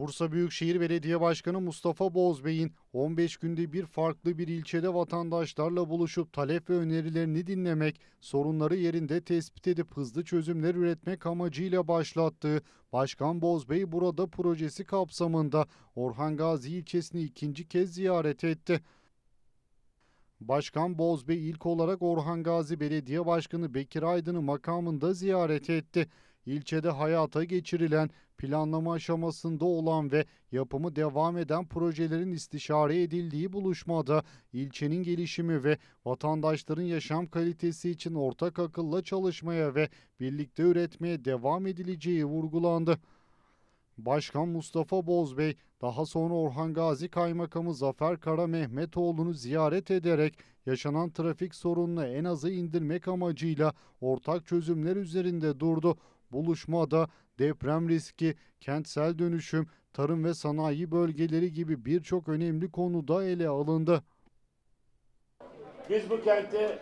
Bursa Büyükşehir Belediye Başkanı Mustafa Bozbey'in 15 günde bir farklı bir ilçede vatandaşlarla buluşup talep ve önerilerini dinlemek, sorunları yerinde tespit edip hızlı çözümler üretmek amacıyla başlattığı Başkan Bozbey burada projesi kapsamında Orhan Gazi ilçesini ikinci kez ziyaret etti. Başkan Bozbey ilk olarak Orhan Gazi Belediye Başkanı Bekir Aydın'ı makamında ziyaret etti. İlçede hayata geçirilen, planlama aşamasında olan ve yapımı devam eden projelerin istişare edildiği buluşmada ilçenin gelişimi ve vatandaşların yaşam kalitesi için ortak akılla çalışmaya ve birlikte üretmeye devam edileceği vurgulandı. Başkan Mustafa Bozbey daha sonra Orhan Gazi Kaymakamı Zafer Kara Mehmetoğlu'nu ziyaret ederek yaşanan trafik sorununu en aza indirmek amacıyla ortak çözümler üzerinde durdu. Buluşmada deprem riski, kentsel dönüşüm, tarım ve sanayi bölgeleri gibi birçok önemli konuda ele alındı. Biz bu kenti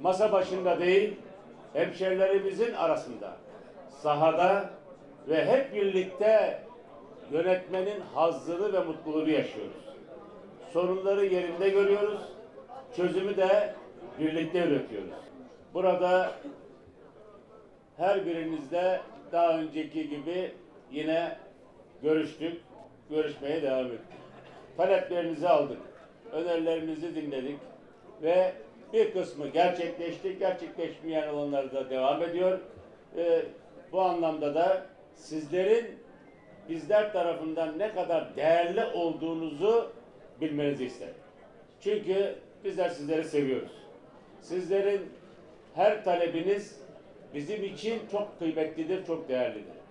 masa başında değil, hemşerilerimizin arasında, sahada ve hep birlikte yönetmenin hazzını ve mutluluğunu yaşıyoruz. Sorunları yerinde görüyoruz, çözümü de birlikte üretiyoruz. Burada her birinizle daha önceki gibi yine görüştük, görüşmeye devam ettik. Taleplerinizi aldık, önerilerinizi dinledik ve bir kısmı gerçekleşti, gerçekleşmeyen olanları da devam ediyor. Ee, bu anlamda da sizlerin bizler tarafından ne kadar değerli olduğunuzu bilmenizi isterim. Çünkü bizler sizleri seviyoruz. Sizlerin her talebiniz bizim için çok kıymetlidir, çok değerlidir.